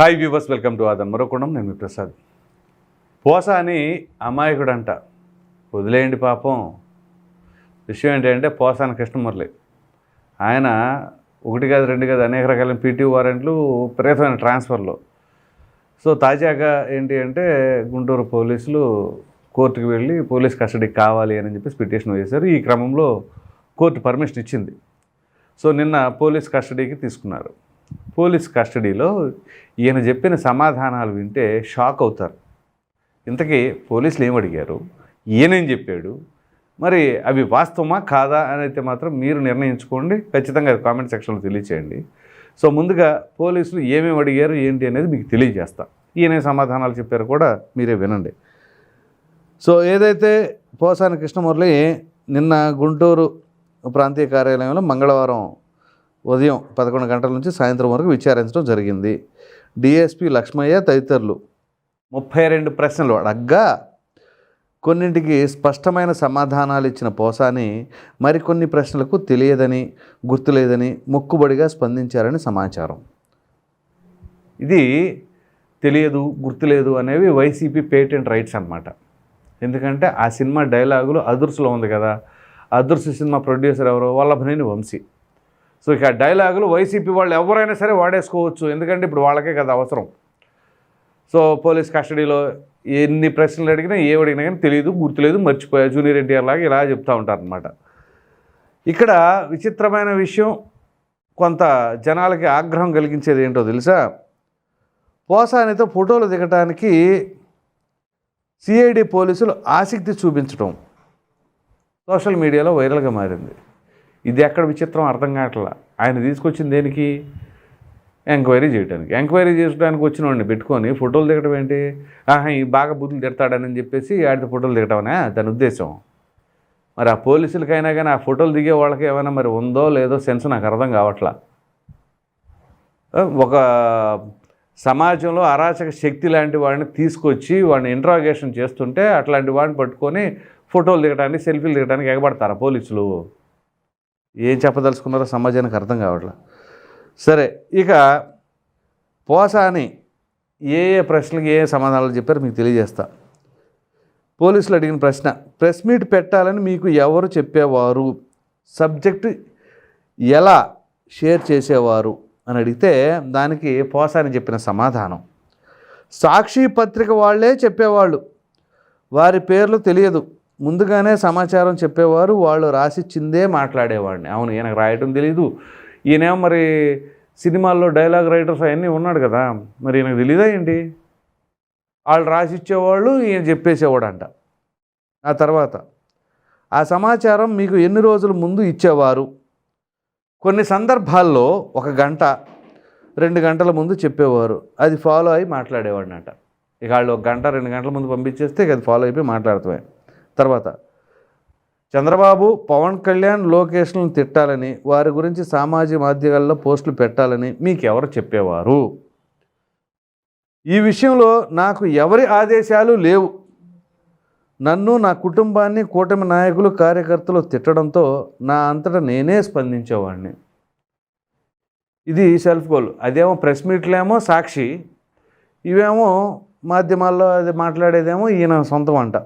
Hi viewers welcome to ఆదన్ మరొకడం నేను మీ ప్రసాద్. పోస అని అమాయకుడు అంట వదిలేయండి పాపం. విషయం ఏంటంటే పోసాని కృష్ణమురళి ఆయన ఒకటి కాదు రెండు కాదు అనేక రకాలైన పీటీ వారెంట్లు విపరీతమైన ట్రాన్స్ఫర్లో. సో తాజాగా ఏంటి అంటే గుంటూరు పోలీసులు కోర్టుకు వెళ్ళి పోలీస్ కస్టడీకి కావాలి అని చెప్పేసి పిటిషన్ వేశారు. ఈ క్రమంలో కోర్టు పర్మిషన్ ఇచ్చింది. సో నిన్న పోలీస్ కస్టడీకి తీసుకున్నారు. పోలీస్ కస్టడీలో ఈయన చెప్పిన సమాధానాలు వింటే షాక్ అవుతారు. ఇంతకీ పోలీసులు ఏం అడిగారు? ఈయనేం చెప్పాడు? మరి అవి వాస్తవమా కాదా అని అయితే మాత్రం మీరు నిర్ణయించుకోండి. ఖచ్చితంగా అది కామెంట్ సెక్షన్లో తెలియచేయండి. సో ముందుగా పోలీసులు ఏమేమి అడిగారు ఏంటి అనేది మీకు తెలియజేస్తా. ఈయన సమాధానాలు చెప్పారు కూడా మీరే వినండి. సో ఏదైతే పోసాని కృష్ణమురళి నిన్న గుంటూరు ప్రాంతీయ కార్యాలయంలో మంగళవారం ఉదయం పదకొండు గంటల నుంచి సాయంత్రం వరకు విచారించడం జరిగింది. డిఎస్పి లక్ష్మయ్య తదితరులు. ముప్పై రెండు ప్రశ్నలు అడగ్గా కొన్నింటికి స్పష్టమైన సమాధానాలు ఇచ్చిన పోసాని మరికొన్ని ప్రశ్నలకు తెలియదని గుర్తులేదని మొక్కుబడిగా స్పందించారని సమాచారం. ఇది తెలియదు గుర్తులేదు అనేవి వైసీపీ పేటెంట్ రైట్స్ అన్నమాట. ఎందుకంటే ఆ సినిమా డైలాగులు అదుర్సులో ఉంది కదా. అదుర్సు సినిమా ప్రొడ్యూసర్ ఎవరో వల్లభనేని వంశీ. సో ఇక డైలాగులు వైసీపీ వాళ్ళు ఎవరైనా సరే వాడేసుకోవచ్చు. ఎందుకంటే ఇప్పుడు వాళ్ళకే కదా అవసరం. సో పోలీస్ కస్టడీలో ఎన్ని ప్రశ్నలు అడిగినా ఏ అడిగినా కానీ తెలియదు గుర్తులేదు మర్చిపోయా. జూనియర్ ఎన్టీఆర్ లాగా ఇలా చెప్తూ ఉంటారనమాట ఇక్కడ విచిత్రమైన విషయం కొంత జనాలకి ఆగ్రహం కలిగించేది ఏంటో తెలుసా? పోసానితో ఫోటోలు దిగటానికి సిఐడి పోలీసులు ఆసక్తి చూపించడం సోషల్ మీడియాలో వైరల్గా మారింది. ఇది ఎక్కడ విచిత్రం అర్థం కావట్లా? ఆయన తీసుకొచ్చింది దేనికి? ఎంక్వైరీ చేయడానికి ఎంక్వైరీ చేయడానికి వచ్చిన వాడిని పెట్టుకొని ఫోటోలు దిగడం ఏంటి? ఆహా ఈ బాగా బుద్ధులు తిడతాడని చెప్పేసి ఆడితే ఫోటోలు దిగటమనే? దాని ఉద్దేశం. మరి ఆ పోలీసులకైనా కానీ ఆ ఫోటోలు దిగే వాళ్ళకి ఏమైనా మరి ఉందో లేదో సెన్స్ నాకు అర్థం కావట్లా? ఒక సమాజంలో అరాచక శక్తి లాంటి వాడిని తీసుకొచ్చి వాడిని ఇంట్రాగేషన్ చేస్తుంటే అట్లాంటి వాడిని పట్టుకొని ఫోటోలు దిగడానికి సెల్ఫీలు దిగడానికి ఎగబడతారా పోలీసులు? ఏం చెప్పదలుచుకున్నారో సమాజానికి అర్థం కావట్లా. సరే ఇక పోసాని ఏ ఏ ప్రశ్నలకు ఏ సమాధానాలు చెప్పారో మీకు తెలియజేస్తా. పోలీసులు అడిగిన ప్రశ్న ప్రెస్ మీట్ పెట్టాలని మీకు ఎవరు చెప్పేవారు? సబ్జెక్ట్ ఎలా షేర్ చేసేవారు? అని అడిగితే దానికి పోసాని చెప్పిన సమాధానం సాక్షి పత్రిక వాళ్ళే చెప్పేవాళ్ళు. వారి పేర్లు తెలియదు. ముందుగానే సమాచారం చెప్పేవారు వాళ్ళు రాసిచ్చిందే మాట్లాడేవాడిని. అవును ఈయనకు రాయటం తెలియదు ఈయనేమో మరి సినిమాల్లో డైలాగ్ రైటర్స్ అవన్నీ ఉన్నాడు కదా మరి ఈయనకు తెలీదా ఏంటి? వాళ్ళు రాసిచ్చేవాళ్ళు ఈయన చెప్పేసేవాడంట. ఆ తర్వాత ఆ సమాచారం మీకు ఎన్ని రోజుల ముందు ఇచ్చేవారు? కొన్ని సందర్భాల్లో ఒక గంట రెండు గంటల ముందు చెప్పేవారు. అది ఫాలో అయి మాట్లాడేవాడినట. ఇక వాళ్ళు ఒక గంట రెండు గంటల ముందు పంపించేస్తే ఇక అది ఫాలో అయిపోయి మాట్లాడుతున్నాయి తర్వాత చంద్రబాబు పవన్ కళ్యాణ్ లోకేష్లను తిట్టాలని వారి గురించి సామాజిక మాధ్యమాల్లో పోస్టులు పెట్టాలని మీకు ఎవరు చెప్పేవారు? ఈ విషయంలో నాకు ఎవరి ఆదేశాలు లేవు. నన్ను నా కుటుంబాన్ని కూటమి నాయకులు కార్యకర్తలు తిట్టడంతో నా అంతటా నేనే స్పందించేవాడిని. ఇది సెల్ఫ్ గోల్. అదేమో ప్రెస్ మీట్లేమో సాక్షి. ఇవేమో మాధ్యమాల్లో అది మాట్లాడేదేమో ఈయన సొంతం అంట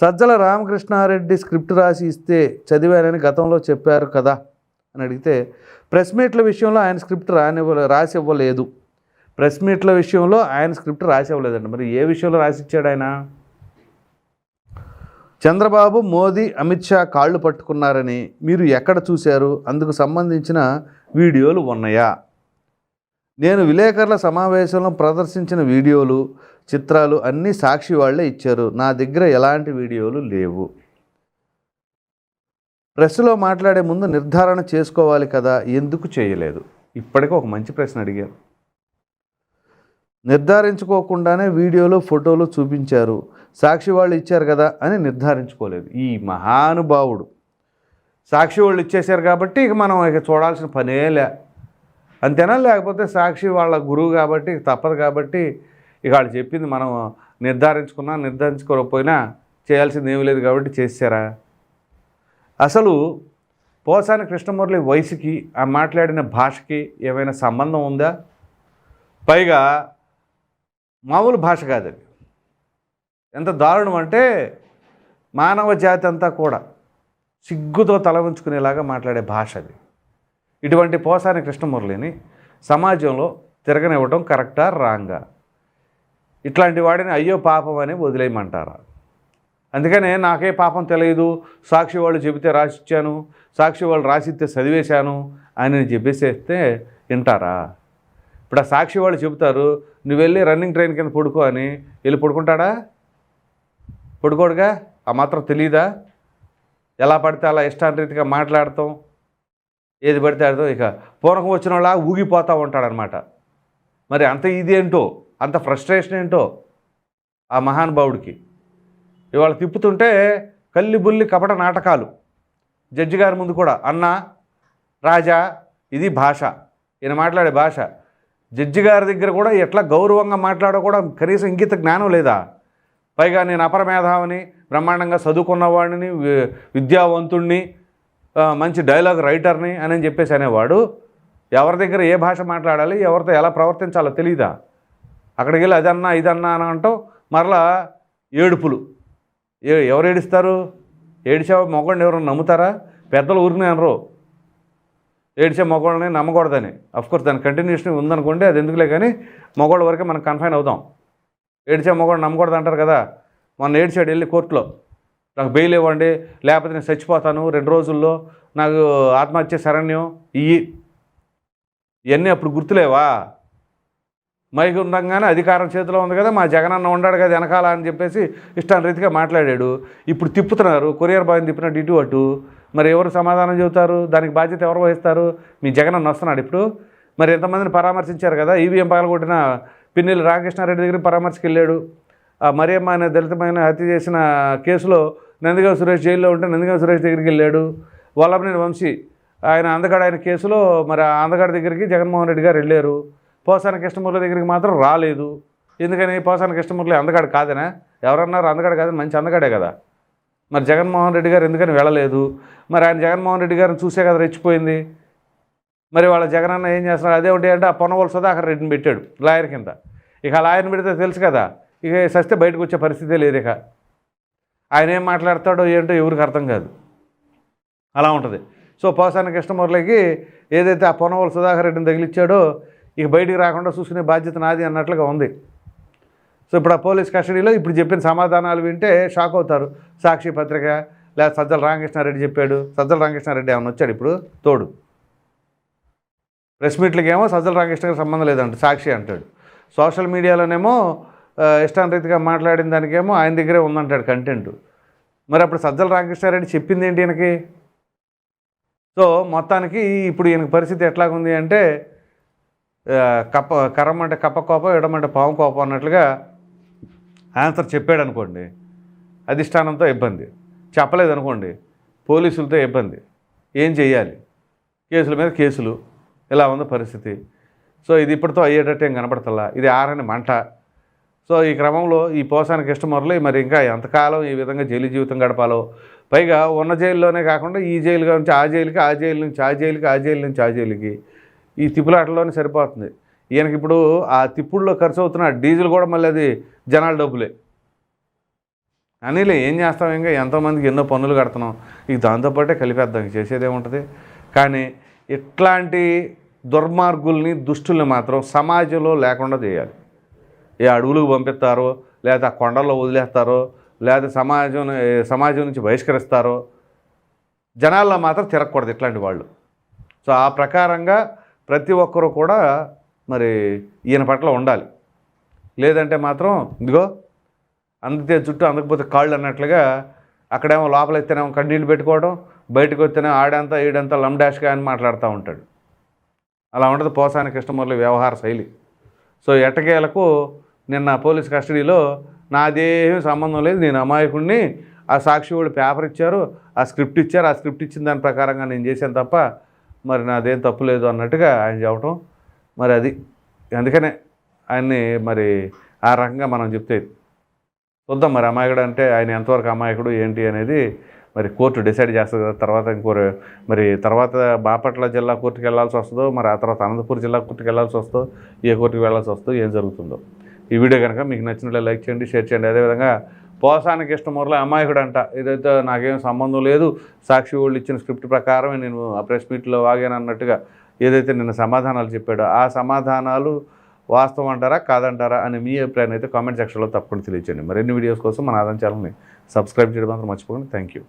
సజ్జల రామకృష్ణారెడ్డి స్క్రిప్ట్ రాసి ఇస్తే చదివానని గతంలో చెప్పారు కదా అని అడిగితే ప్రెస్ మీట్ల విషయంలో ఆయన స్క్రిప్ట్ రానివ్వ రాసి ఇవ్వలేదు ప్రెస్ మీట్ల విషయంలో ఆయన స్క్రిప్ట్ రాసి ఇవ్వలేదండి మరి ఏ విషయంలో రాసిచ్చాడు ఆయన? చంద్రబాబు మోదీ అమిత్ షా కాళ్ళు పట్టుకున్నారని మీరు ఎక్కడ చూశారు? అందుకు సంబంధించిన వీడియోలు ఉన్నాయా? నేను విలేకరుల సమావేశంలో ప్రదర్శించిన వీడియోలు చిత్రాలు అన్నీ సాక్షి వాళ్ళే ఇచ్చారు. నా దగ్గర ఎలాంటి వీడియోలు లేవు. ప్రెస్లో మాట్లాడే ముందు నిర్ధారణ చేసుకోవాలి కదా? ఎందుకు చేయలేదు? ఇప్పటికే ఒక మంచి ప్రశ్న అడిగారు. నిర్ధారించుకోకుండానే వీడియోలు ఫోటోలు చూపించారు. సాక్షి వాళ్ళు ఇచ్చారు కదా? అని నిర్ధారించుకోలేదు. ఈ మహానుభావుడు. సాక్షి వాళ్ళు ఇచ్చేశారు కాబట్టి ఇక మనం ఇక చూడాల్సిన పనే లే. అంతేనా? లేకపోతే సాక్షి వాళ్ళ గురువు కాబట్టి తప్పదు కాబట్టి ఇక వాళ్ళు చెప్పింది మనం నిర్ధారించుకున్నా నిర్ధారించుకోకపోయినా చేయాల్సింది ఏమీ లేదు కాబట్టి చేశారా అసలు పోసాని కృష్ణమురళి వయసుకి ఆ మాట్లాడిన భాషకి ఏమైనా సంబంధం ఉందా? పైగా మామూలు భాష కాదది ఎంత దారుణం అంటే మానవ జాతి అంతా కూడా సిగ్గుతో తల ఉంచుకునేలాగా మాట్లాడే భాష అది. ఇటువంటి పోసాని కృష్ణమురళిని సమాజంలో తిరగనివ్వటం కరెక్టా? రాంగా. ఇట్లాంటి వాడిని అయ్యో పాపం అని వదిలేయమంటారా? అందుకనే నాకే పాపం తెలియదు సాక్షి వాళ్ళు చెబితే రాసిచ్చాను సాక్షి వాళ్ళు రాసిస్తే చదివేశాను అని చెప్పేసేస్తే వింటారా? ఇప్పుడు ఆ సాక్షి వాళ్ళు చెబుతారు నువ్వు వెళ్ళి రన్నింగ్ ట్రైన్ కింద పడుకో అని. వెళ్ళి పడుకుంటాడా? పడుకోడుగా? ఆ మాత్రం తెలీదా? ఎలా పడితే అలా ఇష్టాంతరీతిగా మాట్లాడతాం. ఏది పడితే అర్థం ఇక పూర్వకం వచ్చిన వాళ్ళ ఊగిపోతూ ఉంటాడనమాట మరి అంత ఇదేంటో అంత ఫ్రస్ట్రేషన్ ఏంటో ఆ మహానుభావుడికి. ఇవాళ తిప్పుతుంటే కల్లి బుల్లి కపట నాటకాలు. జడ్జి గారి ముందు కూడా అన్న రాజా ఇది భాష. ఈయన మాట్లాడే భాష. జడ్జి గారి దగ్గర కూడా ఎట్లా గౌరవంగా మాట్లాడో కూడా కనీసం ఇంగిత జ్ఞానం లేదా? పైగా నేను అపరమేధావని బ్రహ్మాండంగా చదువుకున్నవాడిని వి- విద్యావంతుణ్ణి మంచి డైలాగ్ రైటర్ని అని చెప్పేసి అనేవాడు. ఎవరి దగ్గర ఏ భాష మాట్లాడాలి ఎవరితో ఎలా ప్రవర్తించాలో తెలియదా అక్కడికి వెళ్ళి అదన్నా ఇదన్నా అని అంటాం. మరలా ఏడుపులు. ఏ ఎవరు ఏడుస్తారు? ఏడిచే మొగోడిని ఎవరు నమ్ముతారా? పెద్దలు ఊరిని అనరు. ఏడిచే మగవాళ్ళని నమ్మకూడదని. అఫ్కోర్స్ దాని కంటిన్యూషన్ ఉందనుకోండి అది ఎందుకులే కానీ మగవాళ్ళ వరకే మనం కన్ఫైన్ అవుదాం ఏడిచే మొగోడు నమ్మకూడదు అంటారు కదా. మొన్న ఏడిచాడు వెళ్ళి కోర్టులో. నాకు బెయిల్ ఇవ్వండి లేకపోతే నేను చచ్చిపోతాను రెండు రోజుల్లో నాకు ఆత్మహత్య శరణ్యం ఇయ్యి ఇవన్నీ అప్పుడు గుర్తులేవా? మైకి ఉండగానే అధికారం చేతిలో ఉంది కదా మా జగనన్న ఉండాడు కదా వెనకాల అని చెప్పేసి ఇష్టాన్ని రీతిగా మాట్లాడాడు. ఇప్పుడు తిప్పుతున్నారు కొరియర్ బాయ్ని తిప్పినట్టు ఇటు అటు. మరి ఎవరు సమాధానం చెబుతారు? దానికి బాధ్యత ఎవరు వహిస్తారు? మీ జగనన్న వస్తున్నాడు ఇప్పుడు. మరి ఎంతమందిని పరామర్శించారు కదా ఈవీఎం పగలగొట్టిన పిన్నెల్లి రామకృష్ణారెడ్డి దగ్గర పరామర్శకు వెళ్ళాడు ఆ మరియమ్మ అనే దళితమైన హత్య చేసిన కేసులో నందిగాం సురేష్ జైల్లో ఉంటే నందిగాం సురేష్ దగ్గరికి వెళ్ళాడు. వల్లభనేని వంశీ ఆయన అందగాడు ఆయన కేసులో మరి ఆ అందగాడి దగ్గరికి జగన్మోహన్ రెడ్డి గారు వెళ్ళారు. పోసాన కృష్ణమూర్తి దగ్గరికి మాత్రం రాలేదు. ఎందుకని? పోసాన కృష్ణమూర్తి అందగాడు కాదనా? ఎవరన్నారు అందగాడు కాదని మంచి అందగాడే కదా. మరి జగన్మోహన్ రెడ్డి గారు ఎందుకని వెళ్ళలేదు? మరి ఆయన జగన్మోహన్ రెడ్డి గారిని చూసే కదా రెచ్చిపోయింది. మరి వాళ్ళ జగనన్న ఏం చేస్తున్నారు అదే ఉంటే అంటే ఆ పొన్నవోలు సుధాకర్ రెడ్డిని పెట్టాడు లాయర్ కింద. ఇక ఆ లాయర్ని పెడితే తెలుసు కదా ఇక సస్తే బయటకు వచ్చే పరిస్థితే లేదు ఇక. ఆయన ఏం మాట్లాడతాడో ఏంటో ఎవరికి అర్థం కాదు. అలా ఉంటుంది. సో పోసాని కృష్ణమూర్లకి ఏదైతే ఆ పొన్నవోలు సుధాకర్ రెడ్డిని తగిలిచ్చాడో ఇక బయటికి రాకుండా చూసుకునే బాధ్యత నాది అన్నట్లుగా ఉంది. సో ఇప్పుడు ఆ పోలీస్ కస్టడీలో ఇప్పుడు చెప్పిన సమాధానాలు వింటే షాక్ అవుతారు. సాక్షి పత్రిక లేదా సజ్జల రామకృష్ణారెడ్డి చెప్పాడు. సజ్జల రామకృష్ణారెడ్డి ఏమైనా వచ్చాడు ఇప్పుడు? తోడు. ప్రెస్ మీట్లకేమో సజ్జల రామకృష్ణకి సంబంధం లేదంట సాక్షి అంటాడు. సోషల్ మీడియాలోనేమో ఆ, ఇష్టాంతరీతిగా మాట్లాడిన దానికేమో ఆయన దగ్గరే ఉందంటాడు కంటెంట్ మరి అప్పుడు సజ్జల రామకృష్ణారెడ్డి చెప్పింది ఏంటి ఈయనకి? సో మొత్తానికి ఇప్పుడు ఈయనకి పరిస్థితి ఎట్లాగుంది అంటే కప్ప కరమంటే కప్ప కోపం ఎడమంటే పాము కోపం అన్నట్లుగా ఆన్సర్ చెప్పాడు అనుకోండి అధిష్టానంతో ఇబ్బంది. చెప్పలేదు అనుకోండి పోలీసులతో ఇబ్బంది. ఏం చెయ్యాలి? కేసుల మీద కేసులు. ఇలా ఉంది పరిస్థితి? సో ఇది ఇప్పటితో అయ్యేటట్టు ఏం కనపడతలా? ఇది ఆరని మంట. సో ఈ క్రమంలో ఈ పోసానికి ఇష్టమరలు మరి ఇంకా ఎంతకాలం ఈ విధంగా జైలు జీవితం గడపాలో? పైగా ఉన్న జైల్లోనే కాకుండా ఈ జైలు నుంచి ఆ జైలుకి ఆ జైలు నుంచి ఆ జైలుకి ఆ జైలు నుంచి ఆ జైలుకి ఈ తిప్పులాటలోనే సరిపోతుంది. ఈయనకి ఇప్పుడు ఆ తిప్పుడులో ఖర్చు అవుతున్న డీజిల్ కూడా మళ్ళీ అది జనాల డబ్బులే. అనిలే ఏం చేస్తాం ఇంకా? ఎంతోమందికి ఎన్నో పన్నులు కడుతున్నాం. ఇక దాంతోపాటే కలిపేద్దాం. చేసేదేముంటుంది కానీ ఇట్లాంటి దుర్మార్గుల్ని దుష్టుల్ని మాత్రం సమాజంలో లేకుండా చేయాలి. ఏ అడవులకు పంపిస్తారో లేదా కొండల్లో వదిలేస్తారో లేదా సమాజం సమాజం నుంచి బహిష్కరిస్తారో జనాల్లో మాత్రం తిరగకూడదు ఇట్లాంటి వాళ్ళు. సో ఆ ప్రకారంగా ప్రతి ఒక్కరూ కూడా మరి ఈయన పట్ల ఉండాలి. లేదంటే మాత్రం ఇదిగో అందితే చుట్టూ అందకపోతే కాళ్ళు అన్నట్లుగా అక్కడేమో లోపలెత్తేనేమో కన్నీళ్ళు పెట్టుకోవడం బయటకు వస్తేనే ఆడంతా ఈడంతా లమ్డాష్గా అని మాట్లాడుతూ ఉంటాడు. అలా ఉంటుంది పోసాని కృష్ణమూర్తి వ్యవహార శైలి. సో ఎట్టకేలకు నిన్న పోలీస్ కస్టడీలో నాదేమీ సంబంధం లేదు నేను అమాయకుడిని ఆ సాక్షి వాడు పేపర్ ఇచ్చారు ఆ స్క్రిప్ట్ ఇచ్చారు ఆ స్క్రిప్ట్ ఇచ్చిన దాని ప్రకారంగా నేను చేశాను తప్ప మరి నాదేం తప్పు లేదు అన్నట్టుగా ఆయన చెప్పటం మరి అది. అందుకనే ఆయన్ని మరి ఆ రకంగా మనం చెప్తే చూద్దాం మరి అమాయకుడు అంటే ఆయన ఎంతవరకు అమాయకుడు ఏంటి అనేది మరి కోర్టు డిసైడ్ చేస్తుంది కదా తర్వాత ఇంకో మరి తర్వాత బాపట్ల జిల్లా కోర్టుకి వెళ్ళాల్సి వస్తుందో మరి ఆ తర్వాత అనంతపూర్ జిల్లా కోర్టుకి వెళ్ళాల్సి వస్తుందో ఏ కోర్టుకి వెళ్ళాల్సి వస్తుందో ఏం జరుగుతుందో. ఈ వీడియో కనుక మీకు నచ్చినట్లే లైక్ చేయండి షేర్ చేయండి. అదేవిధంగా పోసానికి ఇష్టమూరలో అమాయకుడు అంట ఇదైతే నాకేం సంబంధం లేదు. సాక్షి వాళ్ళు ఇచ్చిన స్క్రిప్ట్ ప్రకారం నేను ఆ ప్రెస్ మీట్లో వాగాను అన్నట్టుగా ఏదైతే నిన్న సమాధానాలు చెప్పాడో ఆ సమాధానాలు వాస్తవం అంటారా కాదంటారా అని మీ అభిప్రాయాన్ని అయితే కామెంట్ సెక్షన్లో తప్పకుండా తెలియచేయండి. మరిన్ని వీడియోస్ కోసం మన ఆదాయం ఛానల్ని సబ్స్క్రైబ్ చేయడం మాత్రం మర్చిపోకండి. Thank you.